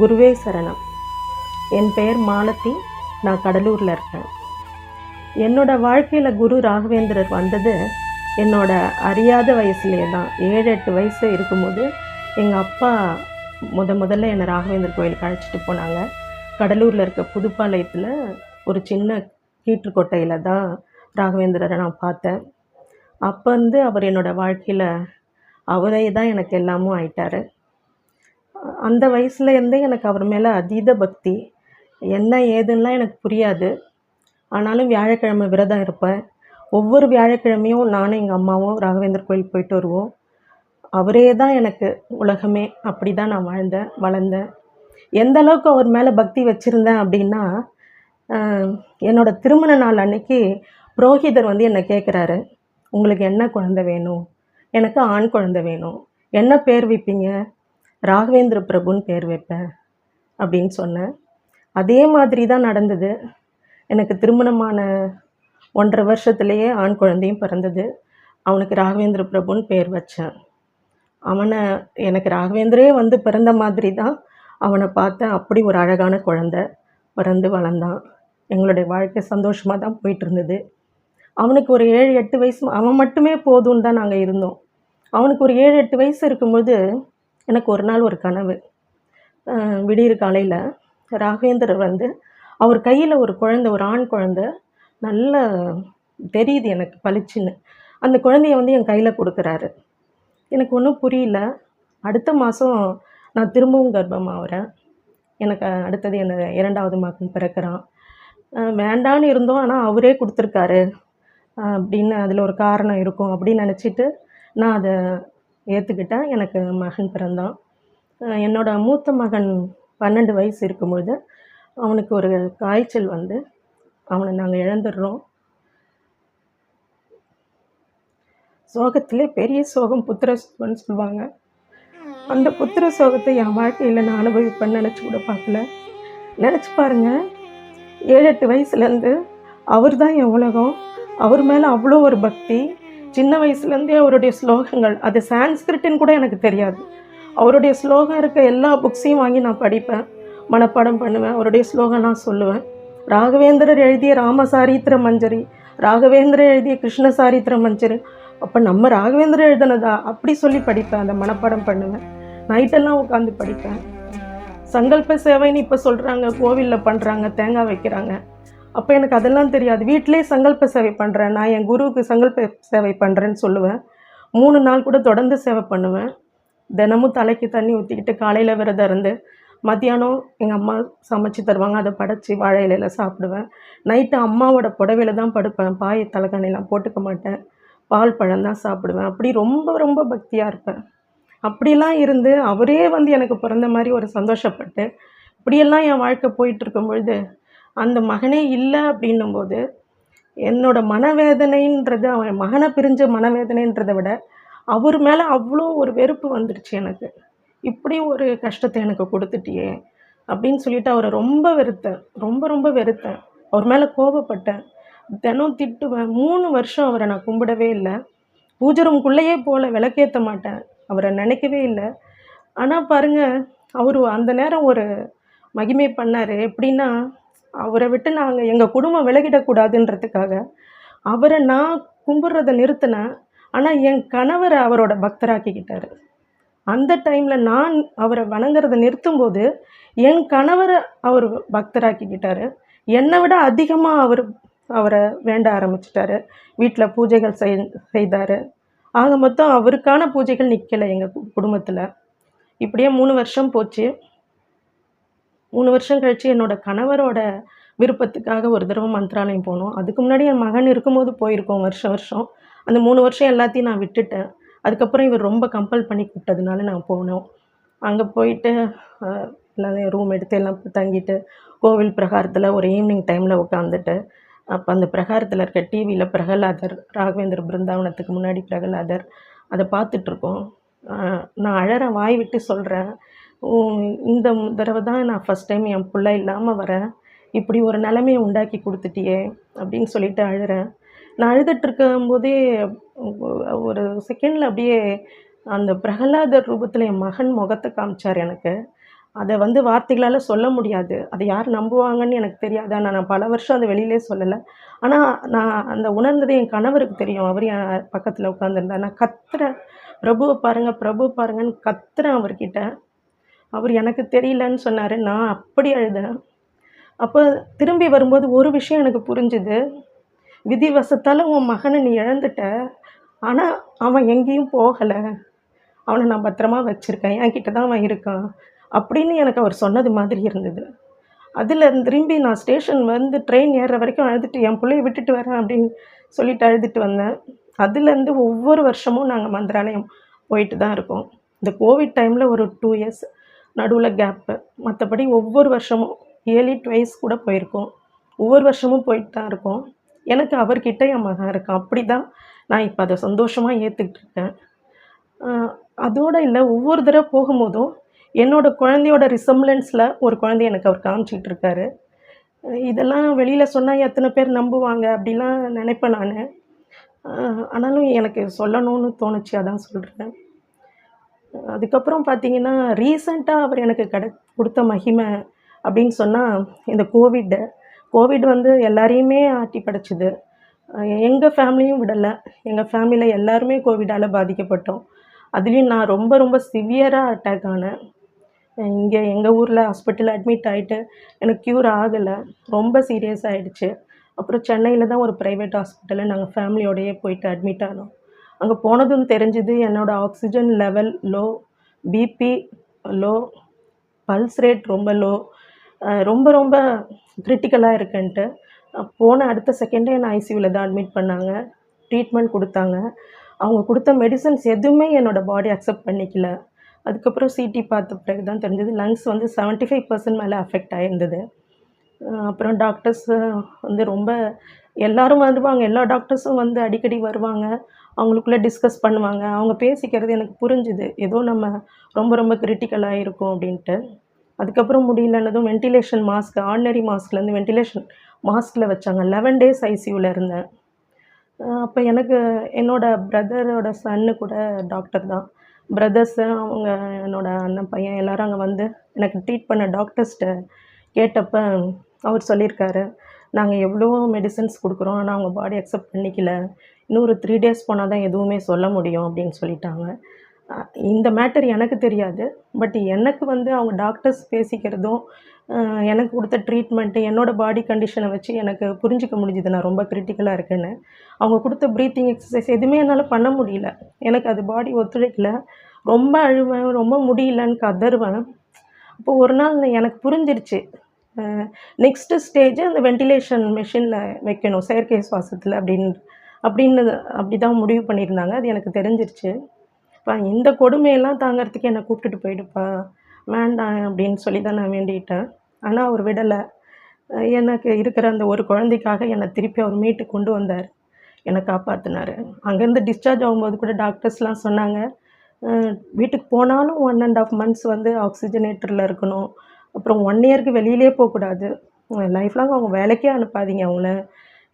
குருவே சரணம். என் பெயர் மாலத்தி நான் கடலூரில் இருக்கேன். என்னோட வாழ்க்கையில் குரு ராகவேந்திரர் வந்தது என்னோட அறியாத வயசுலேயே தான். ஏழு எட்டு வயசு இருக்கும்போது எங்கள் அப்பா முத முதல்ல என்னை ராகவேந்தர் கோயிலுக்கு அழைச்சிட்டு போனாங்க. கடலூரில் இருக்க புதுப்பாளையத்தில் ஒரு சின்ன கீற்றுக்கொட்டையில் தான் ராகவேந்திரரை நான் பார்த்தேன். அப்போ வந்து அவர் என்னோடய வாழ்க்கையில் அவரே தான் எனக்கு எல்லாமும் ஆயிட்டார். அந்த வயசுல இருந்தே எனக்கு அவர் மேலே அதீத பக்தி. என்ன ஏதுன்னெலாம் எனக்கு புரியாது. ஆனாலும் வியாழக்கிழமை விரதம் இருப்பேன். ஒவ்வொரு வியாழக்கிழமையும் நானும் எங்கள் அம்மாவும் ராகவேந்தர் கோயில் போயிட்டு வருவோம். அவரே தான் எனக்கு உலகமே. அப்படி தான் நான் வாழ்ந்தேன் வளர்ந்தேன். எந்த அளவுக்கு அவர் மேலே பக்தி வச்சுருந்தேன் அப்படின்னா என்னோடய என்னோட திருமண நாள் அன்னைக்கு புரோகிதர் வந்து என்னை கேட்குறாரு உங்களுக்கு என்ன குழந்தை வேணும்? எனக்கு ஆண் குழந்தை வேணும். என்ன பேர் வைப்பீங்க? ராகவேந்திர பிரபுன்னு பேர் வைப்பேன் அப்படின்னு சொன்னேன். அதே மாதிரி தான் நடந்தது. எனக்கு திருமணமான ஒன்றரை வருஷத்துலேயே ஆண் குழந்தையும் பிறந்தது. அவனுக்கு ராகவேந்திர பிரபுன்னு பேர் வச்சேன். அவனை எனக்கு ராகவேந்திரே வந்து பிறந்த மாதிரி தான் அவனை பார்த்தேன் அப்படி ஒரு அழகான குழந்தை பிறந்து வளர்ந்தான். எங்களுடைய வாழ்க்கை சந்தோஷமாக தான் போயிட்டு இருந்தது. அவனுக்கு ஒரு ஏழு எட்டு வயசு அவன் மட்டுமே போதும்னு தான் நாங்கள் இருந்தோம். அவனுக்கு ஒரு ஏழு எட்டு வயசு இருக்கும்போது எனக்கு ஒரு நாள் ஒரு கனவு. விடியிற காலையில் ராகேந்திரர் வந்து அவர் கையில் ஒரு குழந்தை ஒரு ஆண் குழந்த நல்ல தெரியுது எனக்கு பளிச்சுன்னு. அந்த குழந்தைய வந்து என் கையில் கொடுக்குறாரு. எனக்கு ஒன்றும் புரியல. அடுத்த மாதம் நான் திரும்பவும் கர்ப்பமாகிறேன் எனக்கு அடுத்தது என்ன இரண்டாவது மகன் பிறக்கிறான். வேண்டான்னு இருந்தோம் ஆனால் அவரே கொடுத்துருக்காரு. அப்படின்னு அதில் ஒரு காரணம் இருக்கும் அப்படின்னு நினச்சிட்டு நான் அதை ஏற்றுக்கிட்டேன் எனக்கு மகன் பிறந்தான். என்னோட மூத்த மகன் பன்னெண்டு வயசு இருக்கும்பொழுது அவனுக்கு ஒரு காய்ச்சல் வந்து அவனை நாங்கள் இழந்துடுறோம். சோகத்திலே பெரிய சோகம் புத்திர சோகம்னு சொல்லுவாங்க. அந்த புத்திர சோகத்தை என் வாழ்க்கையில் நான் அனுபவிப்பேன்னு நினச்சி கூட பார்க்கல. நினச்சி பாருங்க ஏழு எட்டு வயசுலேருந்து அவர் தான் என் உலகம். அவர் மேலே அவ்வளோ ஒரு பக்தி. சின்ன வயசுலேருந்தே அவருடைய ஸ்லோகங்கள். அது சான்ஸ்கிரிட்டுன்னு கூட எனக்கு தெரியாது. அவருடைய ஸ்லோகம் இருக்க எல்லா புக்ஸையும் வாங்கி நான் படிப்பேன். மனப்பாடம் பண்ணுவேன். அவருடைய ஸ்லோகம் நான் சொல்லுவேன். ராகவேந்திரர் எழுதிய ராமசாரித்திர மஞ்சரி ராகவேந்திரர் எழுதிய கிருஷ்ண சாரித்திர மஞ்சரி அப்போ நம்ம ராகவேந்திரர் எழுதுனதா? அப்படி சொல்லி படிப்பேன். அந்த மனப்பாடம் பண்ணுவேன். நைட்டெல்லாம் உட்காந்து படிப்பேன். சங்கல்ப சேவைன்னு இப்போ சொல்கிறாங்க கோவிலில் பண்ணுறாங்க தேங்காய் வைக்கிறாங்க. அப்போ எனக்கு அதெல்லாம் தெரியாது. வீட்டிலே சங்கல்ப சேவை பண்ணுறேன் நான் என் குருவுக்கு சங்கல்ப சேவை பண்ணுறேன்னு சொல்லுவேன். மூணு நாள் கூட தொடர்ந்து சேவை பண்ணுவேன். தினமும் தலைக்கு தண்ணி ஊற்றிக்கிட்டு காலையில் விரதம் இருந்து மத்தியானம் எங்கள் அம்மா சமைச்சு தருவாங்க. அதை படைச்சி வாழை இலையில சாப்பிடுவேன். நைட்டு அம்மாவோட புடவையில தான் படுப்பேன். பாய் தலைக்கணிலாம் போட்டுக்க மாட்டேன். பால் பழம் தான் சாப்பிடுவேன். அப்படி ரொம்ப ரொம்ப பக்தியாக இருப்பேன். அப்படிலாம் இருந்து அவரே வந்து எனக்கு பிறந்த மாதிரி ஒரு சந்தோஷப்பட்டு இப்படியெல்லாம் என் வாழ்க்கை போயிட்டு இருக்கும் பொழுது அந்த மகனே இல்லை அப்படின்னும்போது என்னோட மனவேதனைன்றது அவன் மகனை பிரிஞ்ச மனவேதனைன்றதை விட அவர் மேலே அவ்வளோ ஒரு வெறுப்பு வந்துடுச்சு எனக்கு. இப்படி ஒரு கஷ்டத்தை எனக்கு கொடுத்துட்டியே அப்படின்னு சொல்லிட்டு அவரை ரொம்ப வெறுத்தேன். ரொம்ப ரொம்ப வெறுத்தேன். அவர் மேலே கோபப்பட்டேன். தினம் திட்டுவேன். மூணு வருஷம் அவரை நான் கும்பிடவே இல்லை. பூஜை ரூம்குள்ளேயே போகல விளக்கேற்ற மாட்டேன். அவரை நினைக்கவே இல்லை. ஆனால் பாருங்கள் அவர் அந்த நேரம் ஒரு மகிமை பண்ணார். எப்படின்னா அவரை விட்டு நாங்கள் எங்கள் குடும்பம் விலகிடக்கூடாதுன்றதுக்காக அவரை நான் கும்பிட்றத நிறுத்தினேன். ஆனால் என் கணவரை அவரோட பக்தராக்கிக்கிட்டாரு. அந்த டைமில் நான் அவரை வணங்குறத நிறுத்தும்போது என் கணவரை அவர் பக்தராக்கிக்கிட்டாரு. என்னை விட அதிகமாக அவர் அவரை வேண்ட ஆரம்பிச்சிட்டாரு. வீட்டில் பூஜைகள் செய் செய்தார். ஆக மொத்தம் அவருக்கான பூஜைகள் நிற்கலை எங்கள் குடும்பத்தில். இப்படியே மூணு வருஷம் போச்சு. மூணு வருஷம் கழித்து என்னோட கணவரோட விருப்பத்துக்காக ஒரு தடவை மந்த்ராலயம் போனோம். அதுக்கு முன்னாடி என் மகன் இருக்கும்போது போயிருக்கோம் வருஷம் வருஷம். அந்த மூணு வருஷம் எல்லாத்தையும் நான் விட்டுட்டேன். அதுக்கப்புறம் இவர் ரொம்ப கம்பல் பண்ணி கூப்பிட்டதுனால நான் போனோம். அங்கே போயிட்டு எல்லாம் ரூம் எடுத்து எல்லாம் தங்கிட்டு கோவில் பிரகாரத்தில் ஒரு ஈவினிங் டைமில் உட்காந்துட்டு அப்போ அந்த பிரகாரத்தில் இருக்க டிவியில் பிரகலாதர் ராகவேந்திர பிருந்தாவனத்துக்கு முன்னாடி பிரகலாதர் அதை பார்த்துட்ருக்கோம் நான் அழற வாய் விட்டு சொல்கிறேன் இந்த தடவை தான் நான் ஃபஸ்ட் டைம் என் பிள்ளை இல்லாமல் வரேன். இப்படி ஒரு நிலைமையை உண்டாக்கி கொடுத்துட்டியே அப்படின்னு சொல்லிட்டு அழுகிறேன் நான் அழுதுட்டுருக்கும் போதே ஒரு செகண்டில் அப்படியே அந்த பிரகலாதர் ரூபத்தில் என் மகன் முகத்தை காமிச்சார் எனக்கு. அதை வந்து வார்த்தைகளால் சொல்ல முடியாது. அதை யார் நம்புவாங்கன்னு எனக்கு தெரியாது. ஆனால் நான் பல வருஷம் அதை வெளியிலே சொல்லலை. ஆனால் நான் அந்த உணர்ந்தது என் கணவருக்கு தெரியும். அவர் என் பக்கத்தில் உட்காந்துருந்தா நான் கத்துறேன். பிரபுவை பாருங்கள் பிரபு பாருங்கன்னு கத்துறேன் அவர்கிட்ட. அவர் எனக்கு தெரியலன்னு சொன்னார். நான் அப்படி அழுதேன். அப்போ திரும்பி வரும்போது ஒரு விஷயம் எனக்கு புரிஞ்சுது. விதிவசத்தால் உன் மகனை நீ இழந்துட்ட. ஆனால் அவன் எங்கேயும் போகலை. அவனை நான் பத்திரமா வச்சுருக்கேன். என்கிட்ட தான் அவன் இருக்கான் அப்படின்னு எனக்கு அவர் சொன்னது மாதிரி இருந்தது. அதில் திரும்பி நான் ஸ்டேஷன் வந்து ட்ரெயின் ஏறுற வரைக்கும் அழுதுட்டு என் பிள்ளைய விட்டுட்டு வரேன் அப்படின்னு சொல்லிட்டு அழுதுட்டு வந்தேன். அதுலேருந்து ஒவ்வொரு வருஷமும் நாங்கள் மந்திராலயம் போயிட்டு தான் இருக்கோம். இந்த கோவிட் டைமில் ஒரு டூ இயர்ஸ் நடுவில் கேப்பு மற்றபடி ஒவ்வொரு வருஷமும் இயர்லி ட்வைஸ் கூட போயிருக்கோம். ஒவ்வொரு வருஷமும் போயிட்டு தான் இருக்கோம். எனக்கு அவர்கிட்ட என் மகன் இருக்கான். அப்படி தான் நான் இப்போ அதை சந்தோஷமாக ஏற்றுக்கிட்டு இருக்கேன். அதோடு இல்லை ஒவ்வொரு தடவை போகும்போதும் என்னோடய குழந்தையோட ரிசம்லன்ஸில் ஒரு குழந்தைய எனக்கு அவர் காமிச்சிக்கிட்டு இருக்காரு. இதெல்லாம் வெளியில் சொன்னால் எத்தனை பேர் நம்புவாங்க அப்படிலாம் நினைப்பேன் நான். ஆனாலும் எனக்கு சொல்லணும்னு தோணுச்சு அதான் சொல்கிறேன் அதுக்கப்புறம் பார்த்தீங்கன்னா ரீசண்டாக அவர் எனக்கு கிடை கொடுத்த மகிமை அப்படின்னு சொன்னால் இந்த கோவிட்டு கோவிட் வந்து எல்லாரையுமே ஆட்டி படைச்சிது. எங்கள் ஃபேமிலியும் விடலை. எங்கள் ஃபேமிலியில் எல்லாருமே கோவிடால் பாதிக்கப்பட்டோம். அதுலேயும் நான் ரொம்ப ரொம்ப சிவியராக அட்டாக் ஆனேன். இங்கே எங்கள் ஊரில் ஹாஸ்பிட்டலில் அட்மிட் ஆகிட்டு எனக்கு க்யூர் ஆகலை. ரொம்ப சீரியஸ் ஆகிடுச்சு அப்புறம் சென்னையில் தான் ஒரு ப்ரைவேட் ஹாஸ்பிட்டலில் நாங்கள் ஃபேமிலியோடையே போயிட்டு அட்மிட் ஆனோம். அங்கே போனதும் தெரிஞ்சுது என்னோடய oxygen level low BP low pulse rate ரொம்ப லோ ரொம்ப ரொம்ப கிரிட்டிக்கலாக இருக்குன்ட்டு. போன அடுத்த செகண்டே என்னை ஐசியூவில் தான் அட்மிட் பண்ணாங்க. ட்ரீட்மெண்ட் கொடுத்தாங்க. அவங்க கொடுத்த மெடிசன்ஸ் எதுவுமே என்னோடய பாடி அக்செப்ட் பண்ணிக்கல. அதுக்கப்புறம் சிடி பார்த்த பிறகு தான் தெரிஞ்சது லங்ஸ் வந்து 75% ஃபைவ் பர்சன்ட் மேலே அஃபெக்ட் ஆகிருந்தது அப்புறம் டாக்டர்ஸ் வந்து ரொம்ப எல்லோரும் வருவாங்க. எல்லா டாக்டர்ஸும் வந்து அடிக்கடி வருவாங்க. அவங்களுக்குள்ளே டிஸ்கஸ் பண்ணுவாங்க. அவங்க பேசிக்கிறது எனக்கு புரிஞ்சுது. ஏதோ நம்ம ரொம்ப ரொம்ப கிரிட்டிக்கலாக இருக்கும் அப்படின்ட்டு. அதுக்கப்புறம் முடியலன்னதும் வென்டிலேஷன் மாஸ்க் ஆர்டினரி மாஸ்க்லேருந்து வென்டிலேஷன் மாஸ்கில் வச்சாங்க. லெவன் டேஸ் ஐசியூவில் இருந்தேன். அப்போ எனக்கு என்னோட பிரதரோட சன்னு கூட டாக்டர் தான். பிரதர்ஸு அவங்க என்னோடய அண்ணன் பையன் எல்லோரும் அங்கே வந்து எனக்கு ட்ரீட் பண்ண டாக்டர்ஸ்கிட்ட கேட்டப்போ அவர் சொல்லியிருக்காரு. நாங்கள் எவ்வளோ மெடிசன்ஸ் கொடுக்குறோம் ஆனால் அவங்க பாடி அக்செப்ட் பண்ணிக்கல. இன்னொரு த்ரீ டேஸ் போனால் தான் எதுவுமே சொல்ல முடியும் அப்படின்னு சொல்லிட்டாங்க. இந்த மேட்டர் எனக்கு தெரியாது. பட் எனக்கு வந்து அவங்க டாக்டர்ஸ் பேசிக்கிறதும் எனக்கு கொடுத்த ட்ரீட்மெண்ட்டு என்னோடய பாடி கண்டிஷனை வச்சு எனக்கு புரிஞ்சிக்க முடிஞ்சுது. நான் ரொம்ப கிரிட்டிக்கலாக இருக்குன்னு. அவங்க கொடுத்த ப்ரீத்திங் எக்ஸசைஸ் எதுவுமே என்னால் பண்ண முடியல. எனக்கு அது பாடி ஒத்துழைக்கல. ரொம்ப அழுவேன் ரொம்ப முடியலன்னு கதறுவேன். அப்போது ஒரு நாள் எனக்கு புரிஞ்சிருச்சு. நெக்ஸ்ட்டு ஸ்டேஜ் அந்த வென்டிலேஷன் மிஷினில் வைக்கணும் செயற்கை சுவாசத்தில் அப்படின்னு. அப்படின்னு அப்படி தான் முடிவு பண்ணியிருந்தாங்க. அது எனக்கு தெரிஞ்சிருச்சு. இப்போ இந்த கொடுமையெல்லாம் தாங்கிறதுக்கு என்னை கூப்பிட்டுட்டு போயிடுப்பா வேண்டாம் அப்படின்னு சொல்லி தான் நான் வேண்டிட்டேன். ஆனால் அவர் விடலை. எனக்கு இருக்கிற அந்த ஒரு குழந்தைக்காக என்னை திருப்பி அவர் மீட்டு கொண்டு வந்தார். என்னை காப்பாற்றினார் அங்கேருந்து டிஸ்சார்ஜ் ஆகும்போது கூட டாக்டர்ஸ்லாம் சொன்னாங்க வீட்டுக்கு போனாலும் ஒன் அண்ட் ஆஃப் மந்த்ஸ் வந்து ஆக்சிஜனேட்டரில் இருக்கணும். அப்புறம் ஒன் இயருக்கு வெளியிலே போகக்கூடாது. லைஃப் லாங் அவங்க வேலைக்கே அனுப்பாதீங்க அவங்கள.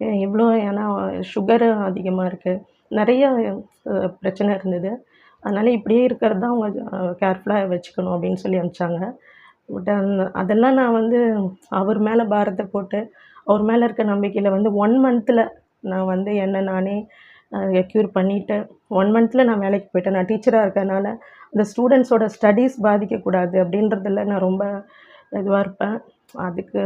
எவ்வளோ இவ்வளோ ஏன்னா சுகரு அதிகமாக இருக்குது நிறைய பிரச்சனை இருந்தது. அதனால் இப்படியே இருக்கிறது தான் அவங்க கேர்ஃபுல்லாக வச்சுக்கணும் அப்படின்னு சொல்லி அனுப்பிச்சாங்க. பட் அதெல்லாம் நான் வந்து அவர் மேலே பாரத்தை போட்டு அவர் மேலே இருக்க நம்பிக்கையில் வந்து ஒன் மந்த்தில் நான் வந்து என்னை நானே க்யூர் பண்ணிவிட்டு ஒன் மந்த்தில் நான் வேலைக்கு போயிட்டேன். நான் டீச்சராக இருக்கிறதுனால அந்த ஸ்டூடெண்ட்ஸோட ஸ்டடீஸ் பாதிக்கக்கூடாது அப்படின்றதுல நான் ரொம்ப இதுவாக இருப்பேன். அதுக்கு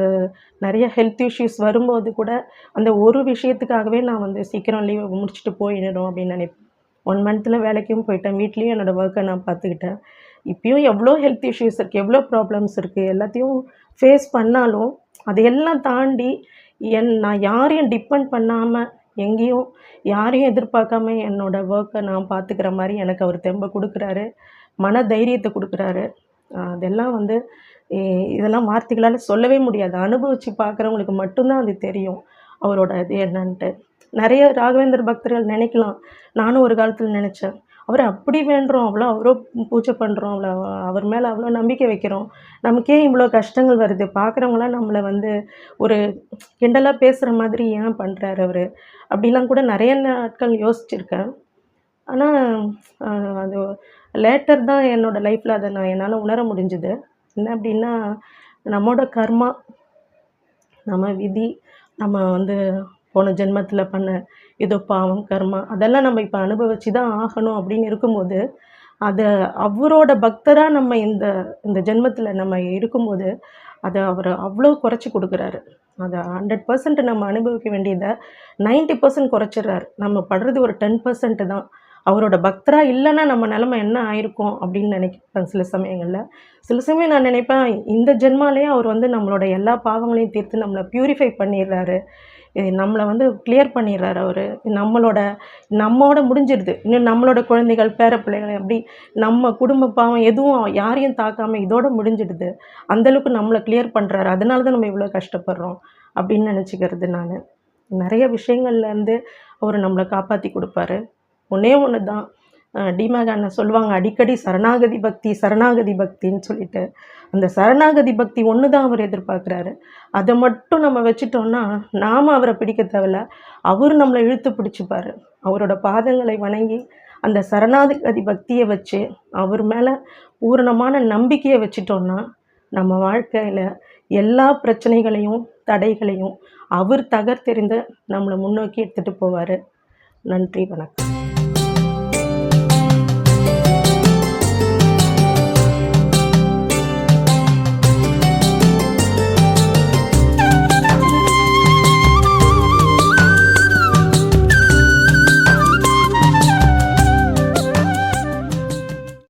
நிறைய ஹெல்த் இஷ்யூஸ் வரும்போது கூட அந்த ஒரு விஷயத்துக்காகவே நான் வந்து சீக்கிரம் லீவ் முடிச்சுட்டு போயிடணும் அப்படின்னு நினைப்பேன். ஒன் மந்த்தில் வேலைக்கும் போயிட்டேன். வீட்லேயும் என்னோடய ஒர்க்கை நான் பார்த்துக்கிட்டேன். இப்போயும் எவ்வளோ ஹெல்த் இஷ்யூஸ் இருக்குது எவ்வளோ ப்ராப்ளம்ஸ் இருக்குது எல்லாத்தையும் ஃபேஸ் பண்ணாலும் அதையெல்லாம் தாண்டி என் நான் யாரையும் டிபெண்ட் பண்ணாமல் எங்கேயும் யாரையும் எதிர்பார்க்காம என்னோடய ஒர்க்கை நான் பார்த்துக்கிற மாதிரி எனக்கு அவர் தெம்பை கொடுக்குறாரு. மன தைரியத்தை கொடுக்குறாரு அதெல்லாம் வந்து இதெல்லாம் வார்த்தைகளால் சொல்லவே முடியாது. அனுபவித்து பார்க்குறவங்களுக்கு மட்டும்தான் அது தெரியும். அவரோட இது என்னன்ட்டு. நிறைய ராகவேந்தர் பக்தர்கள் நினைக்கலாம். நானும் ஒரு காலத்தில் நினச்சேன். அவரை அப்படி வேண்டுறோம். அவ்வளோ அவ்வளோ பூஜை பண்ணுறோம் அவ்வளோ அவர் மேலே அவ்வளோ நம்பிக்கை வைக்கிறோம். நமக்கே இவ்வளோ கஷ்டங்கள் வருது. பார்க்குறவங்களாம் நம்மளை வந்து ஒரு கிண்டலாக பேசுகிற மாதிரி ஏன் பண்ணுறாரு அவர்? அப்படிலாம் கூட நிறைய நாட்கள் யோசிச்சிருக்கேன். ஆனால் அது லேட்டர் தான் என்னோடய லைஃப்பில் அதை நான் என்னால் உணர முடிஞ்சுது. என்ன அப்படின்னா நம்மோட கர்மா நம்ம விதி நம்ம வந்து போன ஜென்மத்தில் பண்ண ஏதோ பாவம் கர்மா அதெல்லாம் நம்ம இப்போ அனுபவிச்சு தான் ஆகணும் அப்படின்னு இருக்கும்போது அதை அவரோட பக்தராக நம்ம இந்த இந்த ஜென்மத்தில் நம்ம இருக்கும்போது அதை அவர் அவ்வளோ குறைச்சி கொடுக்குறாரு. அதை ஹண்ட்ரட் பர்சன்ட் நம்ம அனுபவிக்க வேண்டியதை 90% பர்சன்ட் குறைச்சிடுறாரு. நம்ம படுறது ஒரு டென் பர்சன்ட் தான். அவரோட பக்தராக இல்லைன்னா நம்ம நிலமை என்ன ஆயிருக்கும் அப்படின்னு நினைப்பேன் சில சமயங்களில். சில சமயம் நான் நினைப்பேன் இந்த ஜென்மாலேயே அவர் வந்து நம்மளோட எல்லா பாவங்களையும் தீர்த்து நம்மளை பியூரிஃபை பண்ணிடுறாரு. நம்மளை வந்து கிளியர் பண்ணிடுறாரு அவர். நம்மளோட நம்மோட முடிஞ்சிடுது இன்னும் நம்மளோட குழந்தைகள் பேர பிள்ளைகள் அப்படி நம்ம குடும்ப பாவம் எதுவும் யாரையும் தாக்காமல் இதோட முடிஞ்சிடுது. அந்தளவுக்கு நம்மளை கிளியர் பண்ணுறாரு அதனால தான் நம்ம இவ்வளோ கஷ்டப்படுறோம் அப்படின்னு நினச்சிக்கிறது நான். நிறைய விஷயங்கள்லேருந்து அவர் நம்மளை காப்பாற்றி கொடுப்பாரு. ஒன்றே ஒன்று தான் டிமேக் அண்ணன் சொல்லுவாங்க அடிக்கடி சரணாகதி பக்தி சரணாகதி பக்தின்னு சொல்லிட்டு. அந்த சரணாகதி பக்தி ஒன்று தான் அவர் எதிர்பார்க்குறாரு. அதை மட்டும் நம்ம வச்சுட்டோம்னா நாம் அவரை பிடிக்க தேவையில்ல. அவர் நம்மளை இழுத்து பிடிச்சிப்பார். அவரோட பாதங்களை வணங்கி அந்த சரணாகதி பக்தியை வச்சு அவர் மேலே பூரணமான நம்பிக்கையை வச்சிட்டோம்னா நம்ம வாழ்க்கையில் எல்லா பிரச்சனைகளையும் தடைகளையும் அவர் தகர்த்தெறிந்து நம்மளை முன்னோக்கி எடுத்துகிட்டு போவார். நன்றி வணக்கம்.